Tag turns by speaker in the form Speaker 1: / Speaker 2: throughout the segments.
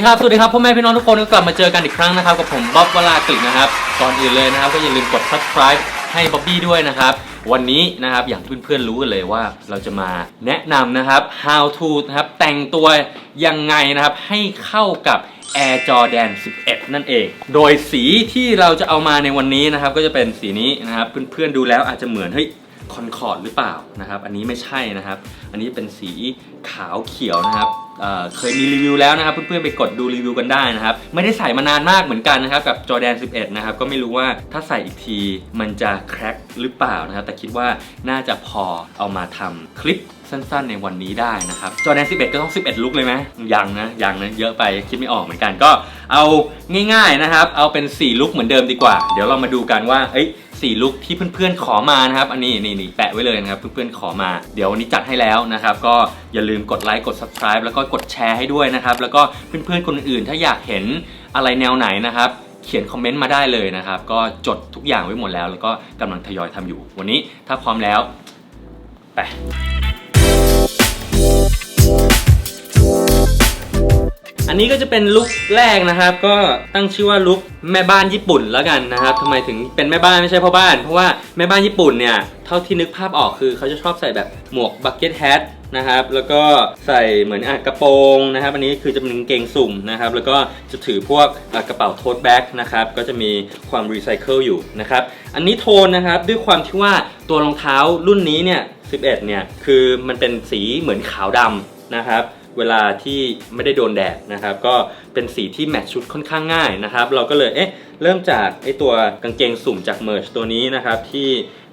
Speaker 1: ดีครับ สวัสดีครับพ่อแม่พี่น้องทุกคนก็กลับมาเจอกันอีกครั้งนะครับกับผมบ๊อบวลากฤษนะครับก่อนอื่นเลยนะครับก็อย่าลืมกด subscribe ให้บ๊อบบี้ด้วยนะครับ วันนี้นะครับอย่างที่เพื่อนๆรู้กันเลยว่าเราจะมาแนะนำนะครับ how to นะครับแต่งตัวยังไงนะครับให้เข้ากับ Air Jordan 11 นั่นเอง โดยสีที่เราจะเอามาในวันนี้นะครับก็จะเป็นสีนี้นะครับเพื่อนๆดูแล้วอาจจะเหมือนเฮ้ยคอนคอร์ดหรือเปล่านะครับ อันนี้ไม่ใช่นะครับ อันนี้เป็นสีขาวเขียวนะครับ เเคยมีรีวิวแล้วนะครับ เพื่อนๆไปกดดูรีวิวกันได้นะครับ ไม่ได้ใส่มานานมากเหมือนกันนะครับ กับ Jordan 11 นะครับ ก็ไม่รู้ว่าถ้าใส่อีกทีมันจะแคร็กหรือเปล่านะครับ แต่คิดว่าน่าจะพอเอามาทำคลิปสั้นๆ ในวันนี้ได้นะครับจอแดน 11 ก็ต้อง 11 ลุกเลยไหมยังนะยังนะเยอะไปคิดไม่ออกเหมือนกันก็เอาง่ายๆนะครับ เอาเป็น 4 ลุกเหมือนเดิมดีกว่า เดี๋ยวเรามาดูกันว่าเอ้ยสี่ลุกที่เพื่อนๆขอมานะครับ อันนี้นี่นี่แปะไว้เลยนะครับเพื่อนๆขอมา เดี๋ยววันนี้จัดให้แล้วนะครับ ก็อย่าลืมกดไลค์กด subscribe แล้วก็กดแชร์ให้ด้วยนะครับ แล้วก็เพื่อนๆคนอื่นๆ ถ้าอยากเห็นอะไรแนวไหนนะครับ เขียนคอมเมนต์มาได้เลยนะครับ ก็จดทุกอย่างไว้หมดแล้ว แล้วก็กำลังทยอยทำอยู่ วันนี้ถ้าพร้อมแล้วไป อันนี้ก็จะเป็นลุคแรกนะครับ ก็ตั้งชื่อว่าลุคแม่บ้านญี่ปุ่นแล้วกันนะครับทำไมถึงเป็นแม่บ้านไม่ใช่พ่อบ้าน เพราะว่าแม่บ้านญี่ปุ่นเนี่ยเท่าที่นึกภาพออกคือเขาจะชอบใส่แบบหมวกบักเก็ตแฮทนะครับแล้วก็ใส่เหมือนอะกระโปรงนะครับ อันนี้คือจะเป็นกางเกงสุ่มนะครับ แล้วก็จะถือพวกกระเป๋าโทสแบ็กนะครับ ก็จะมีความรีไซเคิลอยู่นะครับ อันนี้โทนนะครับด้วยความที่ว่าตัวรองเท้ารุ่นนี้เนี่ย 11 เนี่ย คือมันเป็นสีเหมือนขาวดำนะครับ เวลาที่ไม่ได้โดนแดดนะครับ ก็เป็นสีที่แมทชุดค่อนข้างง่ายนะครับ เราก็เลยเอ๊ะเริ่มจากไอ้ตัวกางเกงสุ่มจากเมอร์ชตัวนี้นะครับที่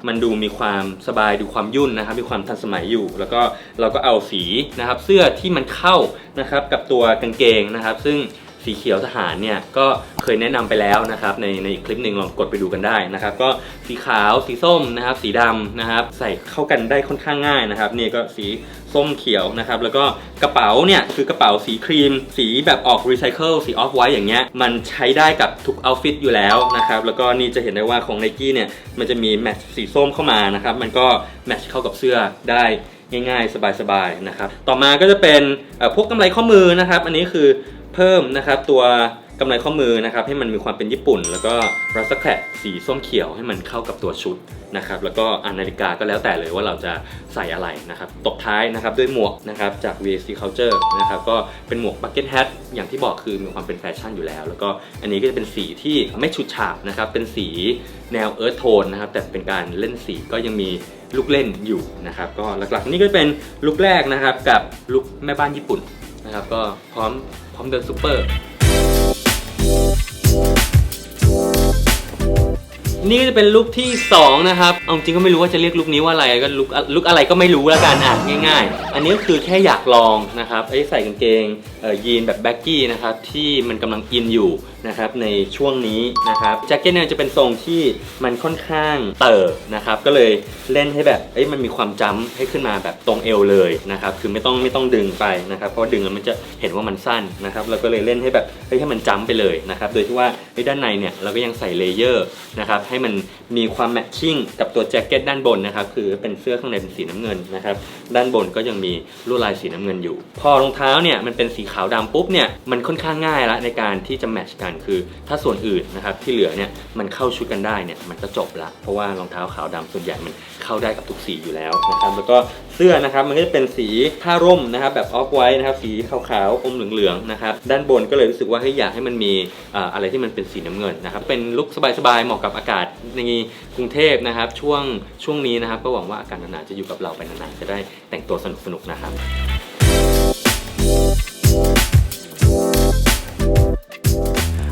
Speaker 1: มันดูมีความสบายดูความยุ่นนะครับ มีความทันสมัยอยู่ แล้วก็เราก็เอาสีนะครับ เสื้อที่มันเข้านะครับกับตัวกางเกงนะครับ ซึ่ง สีเขียวทหารเนี่ยก็เคยแนะนำไปแล้วนะครับในในอีกคลิปหนึ่งลองกดไปดูกันได้นะครับ ก็สีขาวสีส้มนะครับ สีดำนะครับ ใส่เข้ากันได้ค่อนข้างง่ายนะครับนี่ก็สีส้มเขียวนะครับ แล้วก็กระเป๋าเนี่ยคือกระเป๋าสีครีม สีแบบออกรีไซเคิลสีออฟไวท์อย่างเงี้ยมันใช้ได้กับทุกเอาท์ฟิตอยู่แล้วนะครับ แล้วก็นี่จะเห็นได้ว่าของไนกี้เนี่ยมันจะมีแมทสีส้มเข้ามานะครับ มันก็แมทเข้ากับเสื้อได้ง่ายๆ สบายๆนะครับ ต่อมาก็จะเป็นพวกกำไรข้อมือนะครับ อันนี้คือ เพิ่มนะครับตัวกำไรข้อมือนะครับให้มันมีความเป็นญี่ปุ่น แล้วก็รัสแครสีส้มเขียวให้มันเข้ากับตัวชุดนะครับแล้วก็อนาฬิกาก็แล้วแต่เลยว่าเราจะใส่อะไรนะครับตบท้ายนะครับด้วยหมวกนะครับจาก VSC Culture นะครับก็เป็นหมวก bucket hat อย่างที่บอกคือมีความเป็นแฟชั่นอยู่แล้ว แล้วก็อันนี้ก็จะเป็นสีที่ไม่ฉูดฉาบนะครับเป็นสีแนวเอิร์ธโทนนะครับแต่เป็นการเล่นสีก็ยังมีลูกเล่นอยู่นะครับก็หลักๆนี่ก็เป็นลุคแรกนะครับกับลุคแม่บ้านญี่ปุ่น นะครับก็พร้อมพร้อมเดินซูเปอร์ นี่ก็จะเป็นลุคที่ 2 นะครับ เอาจริงก็ไม่รู้ว่าจะเรียกลุคนี้ว่าอะไรก็ลุคลุคอะไรก็ไม่รู้แล้วกันอะง่าย ๆ อันนี้ก็คือแค่อยากลองนะครับไอ้ใส่กางเกงเยีนแบบแบ็กกี้นะครับที่มันกำลังอินอยู่นะครับในช่วงนี้นะครับแจ็คเก็ตเนี่ยจะเป็นทรงที่มันค่อนข้างเติบนะครับก็เลยเล่นให้แบบเอ้ยมันมีความจ้ำให้ขึ้นมาแบบตรงเอวเลยนะครับคือไม่ต้องไม่ต้องดึงไปนะครับเพราะดึงแล้วมันจะเห็นว่ามันสั้นนะครับเราก็เลยเล่นให้แบบเฮ้ยให้มันจ้ำไปเลยนะครับโดยที่ว่าด้านในเนี่ยเราก็ยังใส่เลเยอร์นะครับให้มันมีความแมทชิ่งกับตัวแจ็คเก็ตด้านบนนะครับคือเป็นเสื้อข้างในเป็นสีน้ำเงินนะครับด้านบนก็ยังมีลวดลายสีน้ำเงินอยู่ พอรองเท้าเนี่ยมันเป็นสีขาวดำปุ๊บเนี่ยมันค่อนข้างง่ายละในการที่จะแมทช์กันคือ ถ้าส่วนอื่นนะครับที่เหลือเนี่ยมันเข้าชุดกันได้เนี่ยมันก็จบละเพราะว่ารองเท้าขาวดำส่วนใหญ่มันเข้าได้กับทุกสีอยู่แล้วนะครับแล้วก็เสื้อนะครับมันก็จะเป็นสีผ้าร่มนะครับแบบออฟไวท์นะครับสีขาวๆอมเหลืองๆนะครับด้านบนก็เลยรู้สึกว่าให้อยากให้มันมีอะไรที่มันเป็นสีน้ำเงินนะครับเป็นลุคสบายๆเหมาะกับอากาศในกรุงเทพนะครับช่วงช่วงนี้นะครับก็หวังว่าอากาศหนาวจะอยู่กับเราไปนานๆจะได้แต่งตัวสนุกๆนะครับ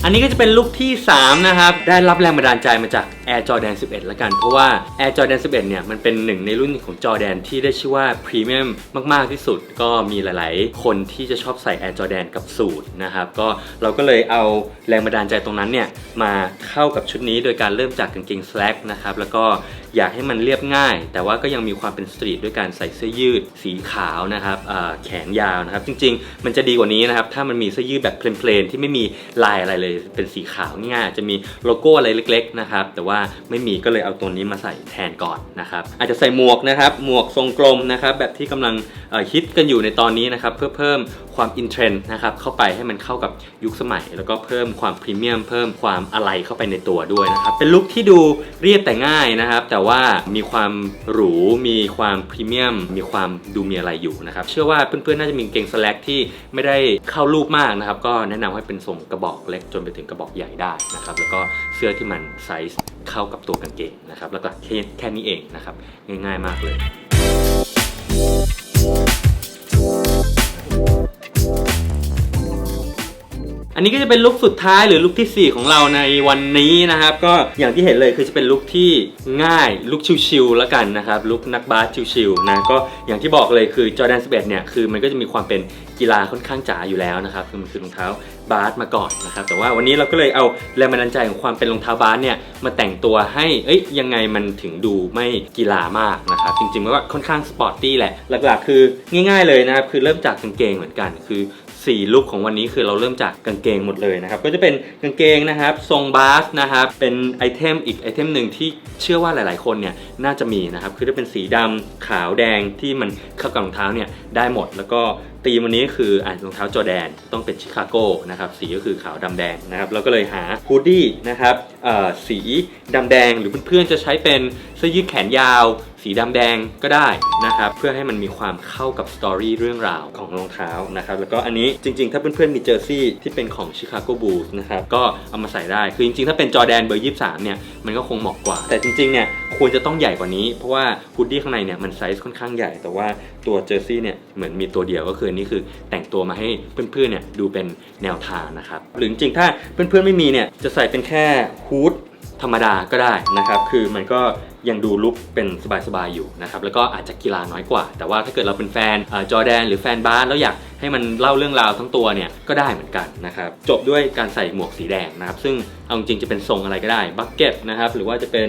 Speaker 1: อันนี้ก็จะเป็นลุคที่ 3 นะครับ ได้รับแรงบันดาลใจมาจาก Air Jordan 11 ละกัน เพราะว่า Air Jordan 11 เนี่ย มันเป็นหนึ่งในรุ่นของ Jordan ที่ได้ชื่อว่าพรีเมียมมาก ๆ ที่สุด ก็มีหลาย ๆ คนที่จะชอบใส่ Air Jordan กับสูทนะครับ ก็เราก็เลยเอาแรงบันดาลใจตรงนั้นเนี่ย มาเข้ากับชุดนี้โดยการเริ่มจากกางเกง slack นะครับ แล้วก็อยากให้มันเรียบง่าย แต่ว่าก็ยังมีความเป็นสตรีทด้วยการใส่เสื้อยืดสีขาวนะครับอ่าแขนยาวนะครับ จริง ๆ มันจะดีกว่านี้นะครับ ถ้ามันมีเสื้อยืดแบบเพลนๆที่ไม่มีลายอะไรเลย เป็นสีขาวง่ายๆจะมีโลโก้อะไรเล็ก ๆ นะครับ แต่ว่าว่าไม่มีก็เลยเอาตัวนี้มาใส่แทนก่อนนะครับอาจจะใส่หมวกนะครับหมวกทรงกลมนะครับแบบที่กำลังฮิตกันอยู่ในตอนนี้นะครับเพื่อเพิ่มความอินเทรนด์นะครับเข้าไปให้มันเข้ากับยุคสมัย แล้วก็เพิ่มความพรีเมียมเพิ่มความอะไรเข้าไปในตัวด้วยนะครับเป็นลุคที่ดูเรียบแต่ง่ายนะครับ แต่ว่ามีความหรู มีความพรีเมียม มีความดูมีอะไรอยู่นะครับเชื่อว่าเพื่อนๆน่าจะมีเกงสแลกที่ไม่ได้เข้ารูปมากนะครับก็แนะนำให้เป็นทรงกระบอกเล็กจนไปถึงกระบอกใหญ่ได้นะครับแล้วก็เสื้อที่มันไซส์เข้ากับตัวกางเกงนะครับ แล้วก็แค่แค่นี้เองนะครับ ง่ายๆมากเลยอันนี้ก็จะเป็นลุคสุดท้ายหรือลุคทีสี่ 4 ของเราในวันนี้นะครับ ก็อย่างที่เห็นเลยคือจะเป็นลุคที่ง่ายลุคชิวๆแล้วกันนะครับลุคนักบาสชิวๆนะก็อย่างที่บอกเลยคือจอแดน11เนี่ยคือมันก็จะมีความเป็น กีฬาค่อนข้างจ๋าอยู่แล้วนะครับคือมันคือรองเท้าบาสมาก่อนนะครับแต่ว่าวันนี้เราก็เลยเอาแรงบันดาลใจของความเป็นรองเท้าบาสเนี่ยมาแต่งตัวให้เอ้ยยังไงมันถึงดูไม่กีฬามากนะครับจริงๆมันก็ค่อนข้างสปอร์ตตี้แหละหลักๆ คือง่าย ๆเลยนะครับคือเริ่มจากกางเกงเหมือนกันคือสี่ลุคของวันนี้คือเราเริ่มจากกางเกงหมดเลยนะครับ ก็จะเป็นกางเกงนะครับ ทรงบาสนะครับ เป็นไอเทมอีกไอเทมหนึ่งที่เชื่อว่าหลาย ๆ คนเนี่ยน่าจะมีนะครับ คือถ้าเป็นสีดำขาวแดงที่มันเข้ากับรองเท้าเนี่ยได้หมด แล้วก็ตีมวันนี้คืออ่ารองเท้าจอแดนต้องเป็นชิคาโก้นะครับ สีก็คือขาวดำแดงนะครับ เราก็เลยหาฮูดดี้นะครับสีดำแดงหรือเพื่อนๆจะใช้เป็นเสื้อยืดแขนยาว สีดำแดงก็ได้นะครับ เพื่อให้มันมีความเข้ากับสตอรี่เรื่องราวของรองเท้านะครับ แล้วก็อันนี้จริงๆ ถ้าเพื่อนๆมีเจอร์ซี่ที่เป็นของ Chicago Bulls นะครับ ก็เอามาใส่ได้ คือจริงๆ ถ้าเป็นจอแดนเบอร์ 23 เนี่ย มันก็คงเหมาะกว่า แต่จริงๆ เนี่ยควรจะต้องใหญ่กว่านี้ เพราะว่าฮูดดี้ข้างในเนี่ยมันไซส์ค่อนข้างใหญ่ แต่ว่าตัวเจอร์ซี่เนี่ยเหมือนมีตัวเดียวก็คือนี่คือแต่งตัวมาให้เพื่อนๆเนี่ยดูเป็นแนวทางนะครับหรือจริงๆถ้าเพื่อนๆไม่มีเนี่ยจะใส่เป็นแค่ฮูดธรรมดาก็ได้นะครับ คือมันก็ ยังดูลุกเป็นสบายๆอยู่นะครับแล้วก็อาจจะกีฬาน้อยกว่า แต่ว่าถ้าเกิดเราเป็นแฟนจอแดนหรือแฟนบาสแล้วอยากให้มันเล่าเรื่องราวทั้งตัวเนี่ยก็ได้เหมือนกันนะครับจบด้วยการใส่หมวกสีแดงนะครับซึ่งเอาจริงๆจะเป็นทรงอะไรก็ได้บักเก็ตนะครับหรือว่าจะเป็น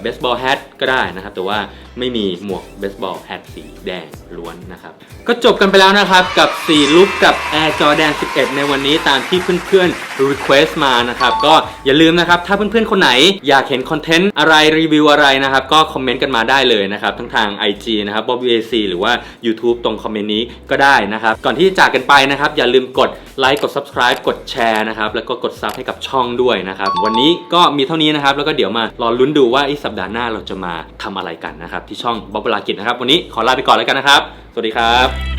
Speaker 1: เบสบอลแฮทก็ได้นะครับแต่ว่าไม่มีหมวกเบสบอลแฮทสีแดงล้วนนะครับก็จบกันไปแล้วนะครับกับ4ลุคกับ Air Jordan 11 ในวันนี้ตามที่เพื่อนๆ request มานะครับก็อย่าลืมนะครับถ้าเพื่อนๆคนไหนอยากเห็นคอนเทนต์อะไรรีวิวอะไรนะครับก็คอมเมนต์กันมาได้เลยนะครับทั้งทาง IG นะครับ b o b v a c หรือว่า YouTube ตรงคอมเมนต์นี้ก็ได้นะครับ ก่อนที่จะจากกันไปนะครับ อย่าลืมกดไลค์กด subscribe กดแชร์นะครับแล้วก็กดซับให้กับช่องด้วยนะครับวันนี้ก็มีเท่านี้นะครับแล้วก็เดี๋ยวมารอลุ้นดูว่าอีสัปดาห์หน้าเราจะมาทำอะไรกันนะครับที่ช่องบ๊อบบลากิจนะครับวันนี้ขอลาไปก่อนแล้วกันนะครับ สวัสดีครับ